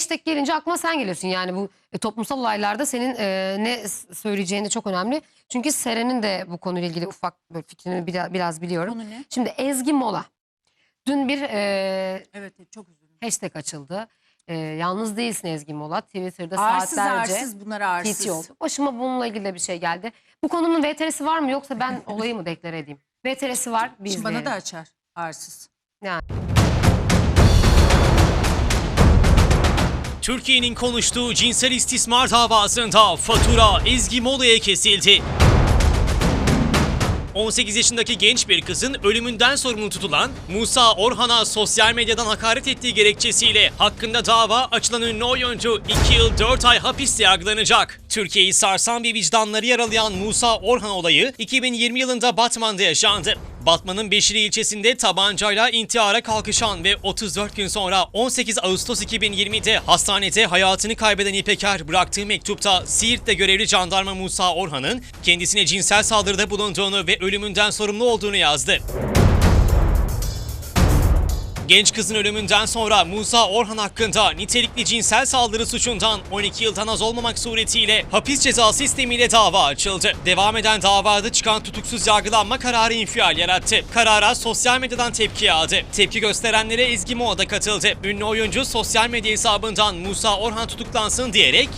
hashtag gelince aklıma sen geliyorsun. Yani bu e, toplumsal olaylarda senin e, ne s- söyleyeceğin de çok önemli. Çünkü Seren'in de bu konuyla ilgili ufak böyle fikrini biraz, biraz biliyorum. Konu ne? Şimdi Ezgi Mola. Dün bir e, Evet çok üzüldüm. hashtag açıldı. E, yalnız değilsin Ezgi Mola. Twitter'da Arsız saatlerce arsız bunlar arsız. TT oldu. Başıma bununla ilgili de bir şey geldi. Bu konunun VTR'si var mı yoksa ben olayı mı deklare edeyim? VTR'si var. Bir Şimdi bana izleyelim. da açar arsız. Türkiye'nin konuştuğu cinsel istismar davasında fatura Ezgi Mola'ya kesildi. 18 yaşındaki genç bir kızın ölümünden sorumlu tutulan Musa Orhan'a sosyal medyadan hakaret ettiği gerekçesiyle hakkında dava açılan ünlü oyuncu 2 yıl 4 ay hapiste yargılanacak. Türkiye'yi sarsan bir vicdanları yaralayan Musa Orhan olayı 2020 yılında Batman'da yaşandı. Batman'ın Beşiri ilçesinde tabancayla intihara kalkışan ve 34 gün sonra 18 Ağustos 2020'de hastanede hayatını kaybeden İpeker bıraktığı mektupta Siirt'te görevli jandarma Musa Orhan'ın kendisine cinsel saldırıda bulunduğunu ve ölümünden sorumlu olduğunu yazdı. Genç kızın ölümünden sonra Musa Orhan hakkında nitelikli cinsel saldırı suçundan 12 yıldan az olmamak suretiyle hapis cezası sistemiyle dava açıldı. Devam eden davada çıkan tutuksuz yargılanma kararı infial yarattı. Karara sosyal medyadan tepki yağdı. Tepki gösterenlere Ezgi Moğa da katıldı. Ünlü oyuncu sosyal medya hesabından Musa Orhan tutuklansın diyerek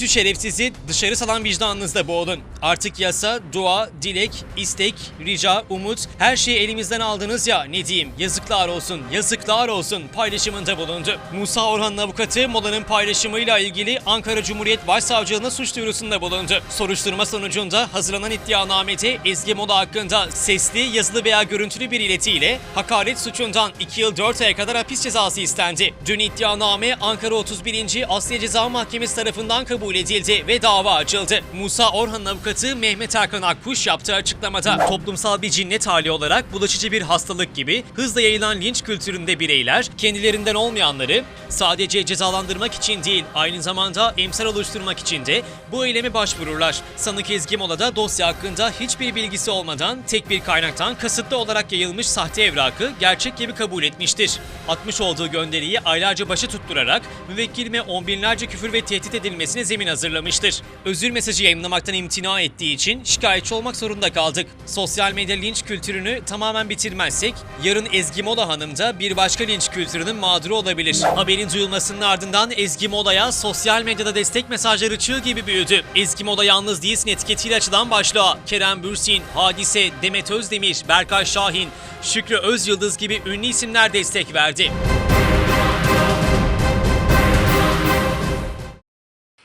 şu şerefsizi dışarı salan vicdanınızda boğulun. Artık yasa, dua, dilek, istek, rica, umut her şeyi elimizden aldınız ya ne diyeyim yazıklar olsun, yazıklar olsun paylaşımında bulundu. Musa Orhan'ın avukatı Mola'nın paylaşımıyla ilgili Ankara Cumhuriyet Başsavcılığına suç duyurusunda bulundu. Soruşturma sonucunda hazırlanan iddianamede Ezgi Mola hakkında sesli, yazılı veya görüntülü bir iletiyle hakaret suçundan 2 yıl 4 aya kadar hapis cezası istendi. Dün iddianame Ankara 31. Asliye Ceza Mahkemesi tarafından kabul edildi ve dava açıldı. Musa Orhan'ın avukatı Mehmet Hakan Akkuş yaptığı açıklamada toplumsal bir cinnet hali olarak bulaşıcı bir hastalık gibi hızla yayılan linç kültüründe bireyler kendilerinden olmayanları sadece cezalandırmak için değil aynı zamanda emsal oluşturmak için de bu eyleme başvururlar. Sanık Ezgi Mola'da dosya hakkında hiçbir bilgisi olmadan tek bir kaynaktan kasıtlı olarak yayılmış sahte evrakı gerçek gibi kabul etmiştir. Atmış olduğu gönderiyi aylarca başı tutturarak müvekkilime on binlerce küfür ve tehdit edilmesine zemin hazırlamıştır. Özür mesajı yayınlamaktan imtina ettiği için şikayetçi olmak zorunda kaldık. Sosyal medya linç kültürünü tamamen bitirmezsek yarın Ezgi Mola Hanım da bir başka linç kültürünün mağduru olabilir. Haberin duyulmasının ardından Ezgi Mola'ya sosyal medyada destek mesajları çığ gibi büyüdü. Ezgi Mola yalnız değilsin etiketiyle açılan başlığa Kerem Bürsin, Hadise, Demet Özdemir, Berkay Şahin, Şükrü Özyıldız gibi ünlü isimler destek verdi.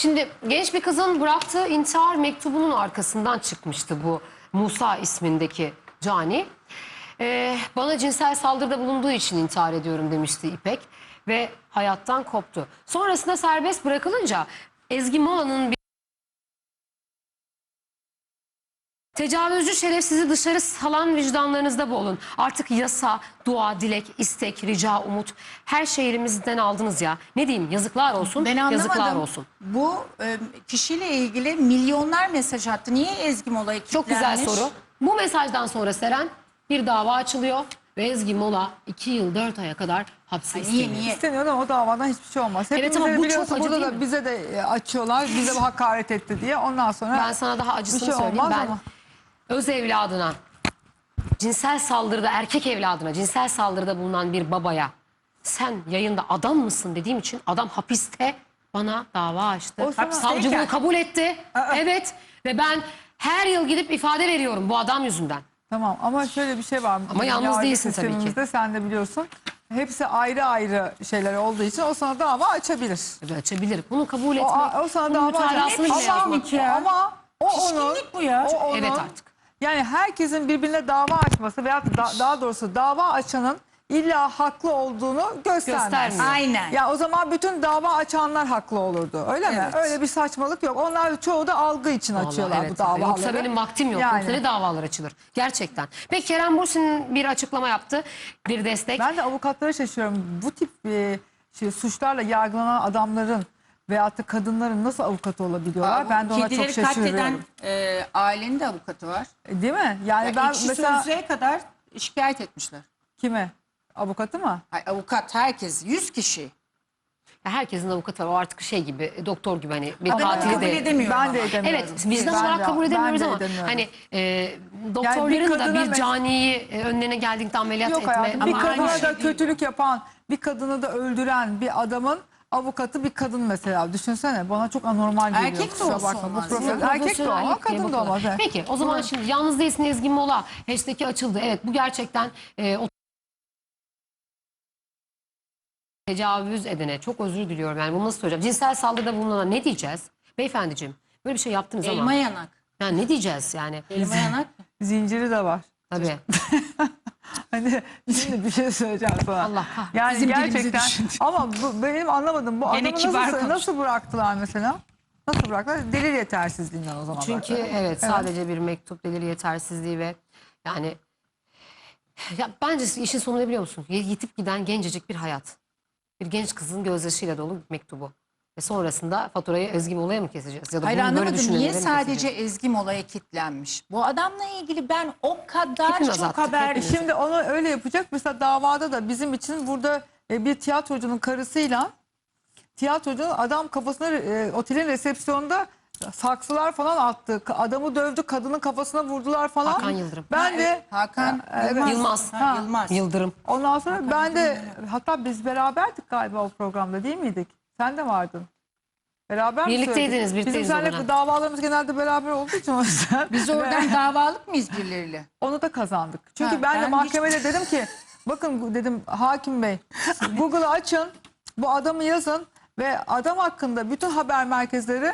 Şimdi genç bir kızın bıraktığı intihar mektubunun arkasından çıkmıştı bu Musa ismindeki cani. Ee, bana cinsel saldırıda bulunduğu için intihar ediyorum demişti İpek ve hayattan koptu. Sonrasında serbest bırakılınca Ezgi Mola'nın bir Tecavüzcü şerefsizi dışarı salan vicdanlarınızda boğulun. Artık yasa, dua, dilek, istek, rica, umut her şeyi elimizden aldınız ya. Ne diyeyim yazıklar olsun, Ben anlamadım. yazıklar olsun. Bu e, kişiyle ilgili milyonlar mesaj attı. Niye Ezgi Mola'ya Çok güzel kilitlenmiş? soru. Bu mesajdan sonra Seren bir dava açılıyor ve Ezgi Mola 2 yıl 4 aya kadar hapse Ay, niye, isteniyor. niye? İsteniyor ama o davadan hiçbir şey olmaz. Evet ama bu biliyorsun, çok acı burada değil da mi? bize de e, açıyorlar. Bize bu hakaret etti diye. Ondan sonra Ben sana daha acısını bir şey söyleyeyim. olmaz Ben ama. Öz evladına, cinsel saldırıda erkek evladına cinsel saldırıda bulunan bir babaya sen yayında adam mısın dediğim için adam hapiste bana dava açtı. O sana- Savcı bunu kabul etti. Evet ve ben her yıl gidip ifade veriyorum bu adam yüzünden. Tamam ama şöyle bir şey var. Ama yalnız değilsin tabii ki. Sen de biliyorsun. Hepsi ayrı ayrı şeyler olduğu için o sana dava açabilir. Tabii açabilir. Bunu kabul O, etmek. o sana bunun dava açabilir. Ama, ama o onun, Pişkinlik bu ya. o onun, Evet artık. Yani herkesin birbirine dava açması veya da- daha doğrusu dava açanın illa haklı olduğunu göstermez. Göstermiyor. Aynen. Ya o zaman bütün dava açanlar haklı olurdu. Öyle mi? Evet. Öyle bir saçmalık yok. Onlar çoğu da algı için Vallahi açıyorlar evet. bu davaları. Yoksa benim vaktim yok. Yani. Yoksa ne davalar açılır? Gerçekten. Peki Kerem Bursin'in bir açıklama yaptı. Bir destek. Ben de avukatlara şaşıyorum. Bu tip e, şey, suçlarla yargılanan adamların veyahut da kadınların nasıl avukat olabiliyorlar? Aa, ben de ona çok Kedileri katleden şaşırıyorum. e, ailenin de avukatı var. E, Değil mi? Yani Yani ben mesela sözlüğe kadar şikayet etmişler. kime? Avukatı mı? Ay, avukat herkes 100 kişi. Ya herkesin avukatı var. O artık şey gibi, doktor gibi hani bir Ama ben katili kabul de. edemiyorum Ben ama. de edemiyorum. Evet, vicdan Ben olarak de- kabul edemiyoruz de ama edemiyorum. hani e, doktorların da kadına bir mes- caniyi e, önlerine geldiğinde ameliyat Yok etme. hayatım. Bir Ama aynı kadına şey da değil. kötülük yapan, bir kadını da öldüren bir adamın avukatı bir kadın mesela. Düşünsene bana çok anormal geliyor. Erkek de Kusura olsa bakma. Bu olmaz. profesör- Erkek de olmaz, profesyonellik diye kadın da olmaz. evet. Peki o zaman şimdi yalnız değilsin Ezgi Mola hashtag'i açıldı. Evet bu gerçekten e, o tecavüz edene çok özür diliyorum. Yani bunu nasıl söyleyeceğim? Cinsel saldırıda bulunana ne diyeceğiz? Beyefendiciğim böyle bir şey yaptınız Elma ama. yanak. Yani ne diyeceğiz yani? Elma yanak. Zinciri de var. Tabii. Hani şimdi bir şey söyleyeceğim sana. Allah kahretsin. Yani Bizim gerçekten ama bu, benim anlamadım. Bu Gene adamı nasıl, nasıl bıraktılar mesela? Nasıl bıraktılar? Delil yetersizliğinden o zaman. Çünkü bıraktılar. evet sadece bir mektup deliri yetersizliği ve yani ya bence işin sonu ne biliyor musun? Yitip giden gencecik bir hayat. Bir genç kızın gözyaşıyla dolu bir mektubu. Ve sonrasında faturayı Ezgi Mola'ya mı keseceğiz? Ya da Hayır bunu böyle anlamadım düşünenlere niye mi sadece keseceğiz? Ezgi Mola'ya kitlenmiş? Bu adamla ilgili ben o kadar Hepimiz çok attık, haber hepimiz. Şimdi onu öyle yapacak. Mesela davada da bizim için burada e, bir tiyatrocunun karısıyla tiyatrocunun adam kafasına e, otelin resepsiyonunda saksılar falan attı. Adamı dövdü, kadının kafasına vurdular falan. Hakan Yıldırım. Ben de Hakan. Yılmaz. Yılmaz. Ha, Yılmaz. Yıldırım. ondan sonra ben de hatta biz beraberdik galiba o programda değil miydik? Sen de vardın. Beraber mi Birlikteydiniz, birlikteyiz Bizim o seninle davalarımız genelde beraber olduğu için o yüzden. Biz oradan davalık mıyız birileriyle? Onu da kazandık. Çünkü Ha, ben, de ben mahkemede dedim ki bakın dedim hakim bey Google'ı açın bu adamı yazın ve adam hakkında bütün haber merkezleri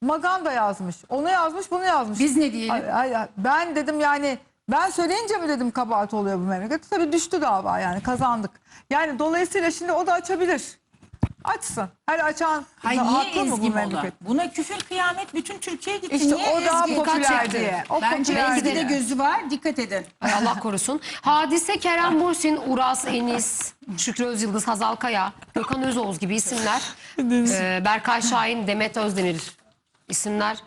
Maganda yazmış. Onu yazmış bunu yazmış. Biz ne diyelim? Ay- ay- ay, ben dedim yani ben söyleyince mi dedim kabahat oluyor bu memlekette? Tabii düştü dava yani kazandık. Yani dolayısıyla şimdi o da açabilir. Açsın. Her açan Hayır haklı niye mı bu Ezgi Mola? memleket? Buna küfür kıyamet bütün Türkiye gitti. İşte niye o daha Ezgi? popüler Dikkat diye. O Bence popüler diye. gözü var dikkat edin. Ay Allah korusun. Hadise Kerem Bursin, Uras Enis, Şükrü Özyıldız, Hazal Kaya, Gökhan Özoğuz gibi isimler. Ee, Berkay Şahin, Demet Özdemir isimler.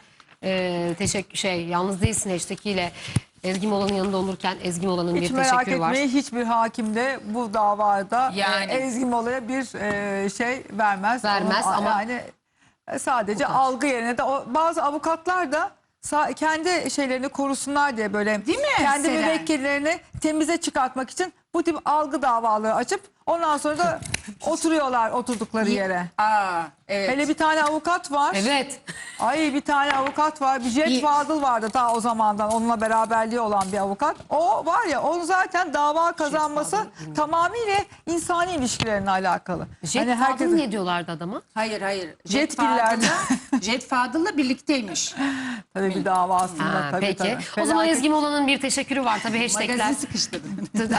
Ee, teşekkür şey yalnız değilsin hashtag'iyle Ezgi Mola'nın yanında olurken Ezgi Mola'nın Hiç bir merak teşekkürü var. etmeyin hiçbir hakim de bu davada Yani. e, Ezgi Mola'ya bir e, şey vermez. Vermez Onun- ama- yani e, sadece algı yerine de o, bazı avukatlar da sa- kendi şeylerini korusunlar diye böyle Değil mi kendi Seren? müvekkillerini temize çıkartmak için bu tip algı davaları açıp ondan sonra da oturuyorlar oturdukları yere. Aa evet. Hele bir tane avukat var. Evet. Ay bir tane avukat var. Bir Jet İyi. Fadıl vardı ta o zamandan. Onunla beraberliği olan bir avukat. O var ya onun zaten dava kazanması tamamıyla insani ilişkilerine alakalı. Jet Hani Fadıl herkes- ne diyorlardı adama? Hayır hayır. Jet Jet. Fadıl'la birlikteymiş. Tabii bir dava aslında. Ha, tabii, peki. tabii. O zaman Felaket. Ezgi Mola'nın bir teşekkürü var tabii hashtagler. Magazin sıkıştırdı.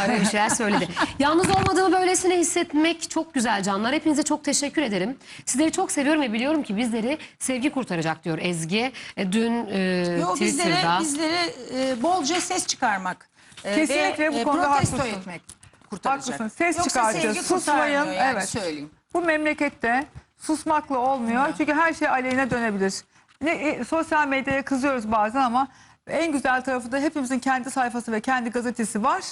Öyle bir şeyler söyledi. Yalnız olmadığımı böylesine hissetmek çok güzel canlar. Hepinize çok teşekkür ederim. Sizleri çok seviyorum ve biliyorum ki bizleri sevgi kurtaracak diyor Ezgi. E, dün e, Yo bizlere, Twitter'da. bizlere e, bolca ses çıkarmak. e, Kesinlikle ve, bu konuda protesto haklısın. etmek kurtaracak. Haklısın. Ses Yoksa çıkartacağız. sevgi Susmayın. kurtarmıyor yani, Evet. söyleyeyim. Bu memlekette susmakla olmuyor. Çünkü her şey aleyhine dönebilir. Ne, e, sosyal medyaya kızıyoruz bazen ama en güzel tarafı da hepimizin kendi sayfası ve kendi gazetesi var.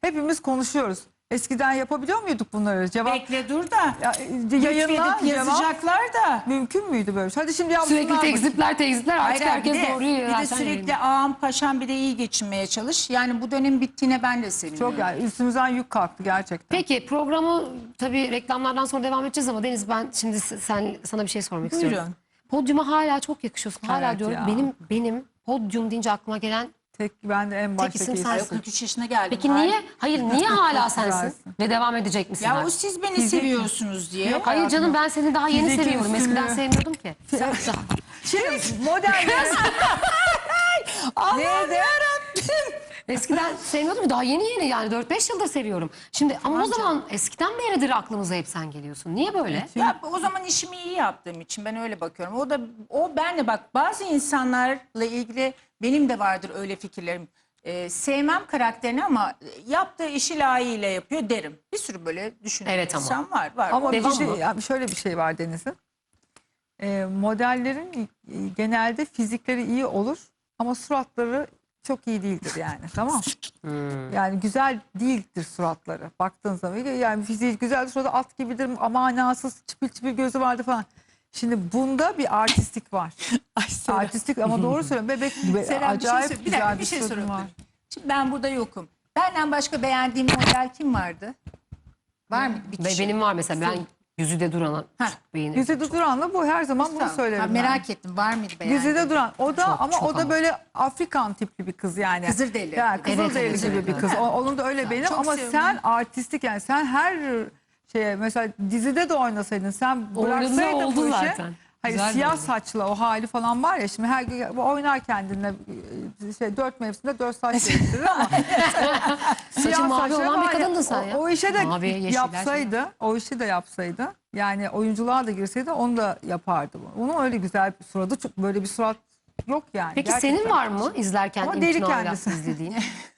Hepimiz konuşuyoruz. Eskiden yapabiliyor muyduk bunları? Cevap Bekle dur da. ya, e, yayınla cevap yazacaklar da. mümkün müydü böyle? Hadi şimdi yapsınlar. Sürekli bakayım. tekzipler tekzipler artık Hayır, herkes bir de, doğruyu bir de zaten sürekli yayınlıyor. ağam paşam bir de iyi geçinmeye çalış. Yani bu dönem bittiğine ben de seviniyorum. Çok yani üstümüzden yük kalktı gerçekten. Peki programı tabii reklamlardan sonra devam edeceğiz ama Deniz ben şimdi s- sen sana bir şey sormak istiyorum. Buyurun. Podyuma hala çok yakışıyorsun. Hala Evet diyorum ya. benim benim podyum deyince aklıma gelen Tek ben de en baştaki isim isim. sensin. Ay, 43 yaşına geldim. Peki Hayır. niye? Hayır niye hala sensin? Ve devam edecek misin? Ya o siz beni Fizik- seviyorsunuz diye. Yok, Hayır canım ben seni daha yeni Fiziki seviyorum. Eskiden üstünlüğü. sevmiyordum ki. Şimdi modellerin... Neydi? Eskiden sevmiyordum ki daha yeni yeni yani 4-5 yıldır seviyorum. Şimdi ama o zaman eskiden beridir aklımıza hep sen geliyorsun. Niye böyle? Ya o zaman işimi iyi yaptığım için ben öyle bakıyorum. O da o benle bak bazı insanlarla ilgili benim de vardır öyle fikirlerim. Ee, sevmem karakterini ama yaptığı işi layığıyla yapıyor derim. Bir sürü böyle düşünen Evet ama. insan var. var. Ama bir Devam şey, mı? ya şöyle bir şey var Deniz'in. Ee, modellerin e, genelde fizikleri iyi olur ama suratları çok iyi değildir yani tamam. Yani güzel değildir suratları baktığın zaman. Yani fiziği güzel suratı at gibidir ama manasız çipil çipil gözü vardı falan. Şimdi bunda bir artistik var. artistik ama doğru söylüyorum. Bebek gibi Seren, bir şey acayip sor- bir güzel dakika, bir, bir şey var. Şimdi ben burada yokum. Benden başka beğendiğim model kim vardı? Var mı bir Ve kişi? benim var mesela ben yüzüde duranı Ha, çok beğenirim. Yüzede Duran'la bu her zaman bunu Tamam. söylerim. Ha, ben. merak ettim var mıydı beğendiğin? Güzide Duran. O da Çok, ama çok o da ama. böyle Afrikan tipli bir kız yani. Kızılderili. Yani Kızılderili Evet, gibi evet, bir evet. kız. O- Onun da öyle benim Çok ama seviyorum. sen artistik yani sen her şeye mesela dizide de oynasaydın sen Oynadı, bıraksaydın oldu bu işi. zaten. Hayır Güzel siyah oldu. saçlı o hali falan var ya şimdi her oynar kendine e, şey dört mevsimde dört saç değiştirir ama Saçı mavi olan bir var ya, kadındın sen o, ya. o işe de Mavi, yeşiller yapsaydı o işi de yapsaydı yani oyunculuğa da girseydi onu da yapardı. bu. Onun öyle güzel bir suratı çok böyle bir surat yok yani. Peki Gerçekten. senin var mı izlerken Ama deli imtinayla kendisi. izlediğin?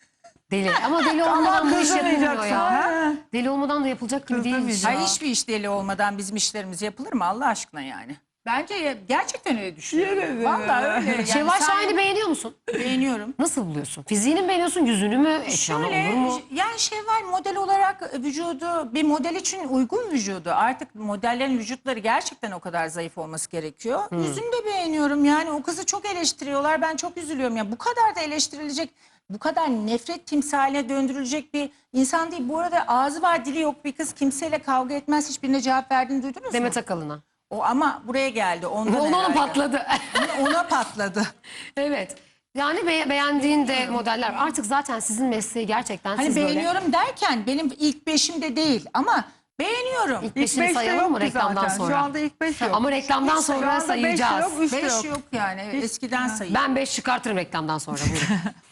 Deli. Ama deli olmadan bu iş yapılmıyor ya. ha? Deli olmadan da yapılacak gibi değil. Kızdırmayacaksın. Ay hiçbir iş deli olmadan bizim işlerimiz yapılır mı Allah aşkına yani? Bence ya- gerçekten öyle düşünüyorum. Vallahi öyle. Yani Şevval sen- Şahin'i beğeniyor musun? beğeniyorum. Nasıl buluyorsun? Fiziğini mi beğeniyorsun, yüzünü mü? Eşyanı Şöyle olur mu? yani Şevval model olarak vücudu bir model için uygun vücudu. Artık modellerin vücutları gerçekten o kadar zayıf olması gerekiyor. Yüzünü de beğeniyorum. Yani o kızı çok eleştiriyorlar. Ben çok üzülüyorum. Ya bu kadar da eleştirilecek, bu kadar nefret timsaline döndürülecek bir insan değil. Bu arada ağzı var dili yok bir kız kimseyle kavga etmez. Hiçbirine cevap verdiğini duydunuz Demet mu? Akalın'a. O ama buraya geldi. Ondan Ona ona herhalde. patladı. Ona patladı. evet. Yani be- beğendiğin de modeller. Artık zaten sizin mesleği gerçekten Hani siz böyle... beğeniyorum derken benim ilk beşimde değil ama beğeniyorum. İlk beşini beşte sayalım mı reklamdan zaten. sonra? Şu anda ilk beş yok. Ama reklamdan Şu sonra anda beş sayacağız. yok, üç de Beş yok. yok yani. Eskiden sayı. Ben 5 çıkartırım reklamdan sonra. buyurun.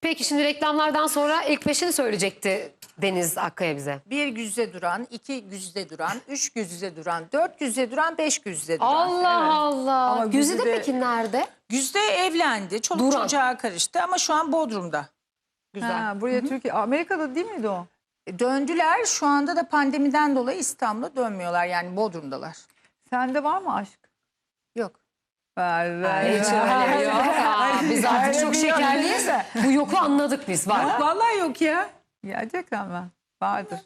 Peki şimdi reklamlardan sonra ilk beşini söyleyecekti Deniz Akkaya bize. Bir güzde duran, iki güzde duran, üç güzde duran, dört güzde duran, beş güzde duran. Allah Evet. Allah. Ama Güzide Güzide- peki nerede? Güzde evlendi, çoluk Duran. çocuğa karıştı ama şu an Bodrum'da. Güzel. Ha, buraya Türkiye, Amerika'da değil miydi o? Döndüler, şu anda da pandemiden dolayı İstanbul'a dönmüyorlar yani Bodrum'dalar. Sende var mı aşk? Yok. Ver, ver, Hiç öyle yok. Aa, biz artık Öyle çok yok. şekerliyiz. Bu yoku anladık biz. Var. vallahi yok ya. Gerçekten mi? Vardır.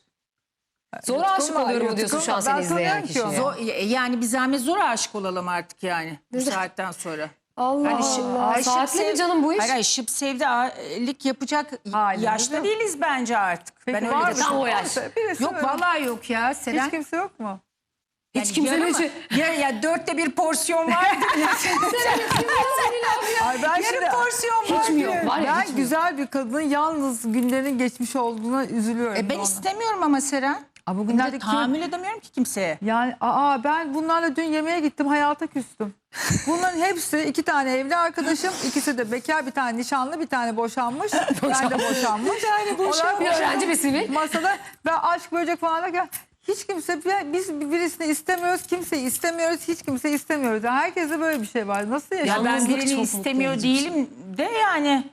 Zor aşık oluyorum diyorsun şu an seni Ben izleyen kişiye? Zor, yani bir zahmet zor aşık olalım artık yani bu saatten sonra. Allah Hani şi- Allah. Ay, Saatli mi sev- canım bu iş? Hayır, hayır şıp sevdilik yapacak Halimiz yaşta yok. değiliz bence artık. Peki ben var öyle mı? Tam o yaş. Birisi- birisi Yok vallahi yok ya Seren. Hiç kimse yok mu? Yani Hiç kimsenin yarım- içi- Ya, ya dörtte bir porsiyon vardır. Ay ben Yarım şimdi- porsiyon Hiç var. mi yok? Var ya ben hiç mi? güzel bir kadının yalnız günlerinin geçmiş olduğuna üzülüyorum. E ben ona. istemiyorum ama Seren. Aa, Ben bugünlerde de kim- tahammül edemiyorum ki kimseye. Yani aa ben bunlarla dün yemeğe gittim hayata küstüm. Bunların hepsi iki tane evli arkadaşım. ikisi de bekar bir tane nişanlı bir tane boşanmış. ben de boşanmış. Yani Bir öğrenci bir sivil. Masada ben aşk böcek falan derken hiç kimse biz birisini istemiyoruz kimseyi istemiyoruz hiç kimse istemiyoruz. Yani herkeste böyle bir şey var. Nasıl Ya ben Yalnızlık birini istemiyor değilim de yani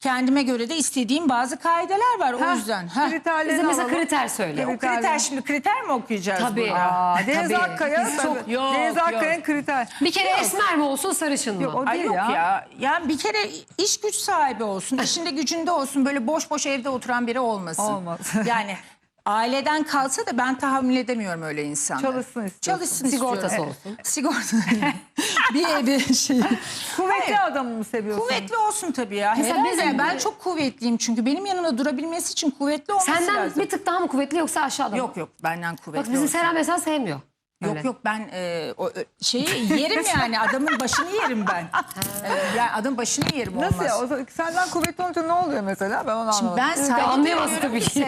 kendime göre de istediğim bazı kaideler var o yüzden. Ha. kriterlerini Bize mesela alalım. kriter söyle. O kriter şimdi kriter mi okuyacağız Tabii. burada? Aa, Deniz Tabii. Akkaya, Biz çok-. Yok, Deniz yok. Akkaya'nın kriter. Bir kere esmer mi olsun sarışın mı? Yok, o Ay değil yok ya. ya. Yani bir kere iş güç sahibi olsun. işinde gücünde olsun. Böyle boş boş evde oturan biri olmasın. Olmaz. yani aileden kalsa da ben tahammül edemiyorum öyle insanları. Çalışsın istiyorsun. Çalışsın Sigortası istiyorum. olsun. Sigorta. bir evi şey. Kuvvetli Hayır. adamı mı seviyorsun? Kuvvetli olsun tabii ya. Mesela Herhalde ben çok kuvvetliyim çünkü benim yanımda durabilmesi için kuvvetli olması Senden lazım. bir tık daha mı kuvvetli yoksa aşağıda mı? Yok yok benden kuvvetli Bak bizim olsun. Seren mesela sevmiyor. Yok Öyle. yok ben e, o, ö- şeyi yerim yani adamın başını yerim ben. Evet, yani adamın başını yerim Nasıl olmaz. ya? O senden kuvvetli olunca ne oluyor mesela? Ben onu Şimdi anlamadım. ben saygı anlayamazsın duymuyorum tabii ki ki.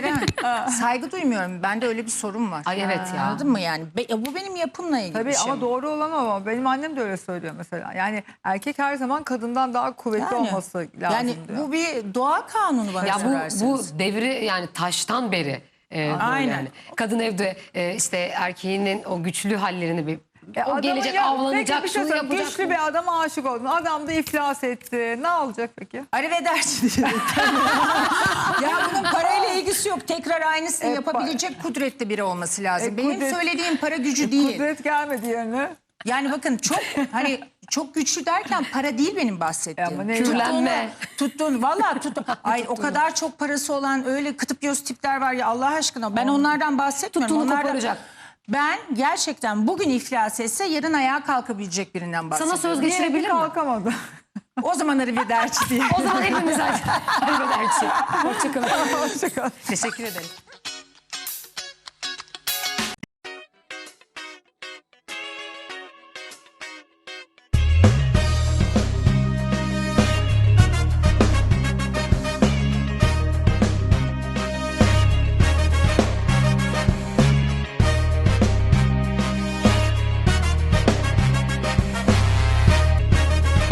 Seren. saygı duymuyorum. Bende öyle bir sorun var. Ay evet ya. Anladın mı yani? Be- ya bu benim yapımla ilgili Tabii bir şey. ama doğru olan o. Benim annem de öyle söylüyor mesela. Yani erkek her zaman kadından daha kuvvetli Yani, olması lazım yani diyor. bu bir doğa kanunu bana Ya bu sorarsanız. bu devri yani taştan beri e, Aynen. yani. Kadın evde e, işte erkeğinin o güçlü hallerini bir E, o gelecek ya- avlanacak peki şey şunu yapacak. Güçlü bir adama aşık oldun. Adam da iflas etti. Ne olacak peki? Arrivederci diyorum. ya bunun parayla ilgisi yok. Tekrar aynısını E, yapabilecek kudretli biri olması lazım. E, Benim kudret- söylediğim para gücü değil. Kudret gelmedi yerine. Yani bakın çok hani çok güçlü derken para değil benim bahsettiğim. Ama ne- Kürlenme. Tuttuğun valla tuttu. Ay o kadar çok parası olan öyle kıtıp göz tipler var ya Allah aşkına. Ben onlardan bahsetmiyorum. Tuttuğunu Onlardan- koparacak. Ben gerçekten bugün iflas etse yarın ayağa kalkabilecek birinden bahsediyorum. Sana söz geçirebilir mi? kalkamadı. O zaman arrivederci diye. O zaman hepimiz arrivederci. Hoşçakalın. Hoşçakal. Teşekkür ederim.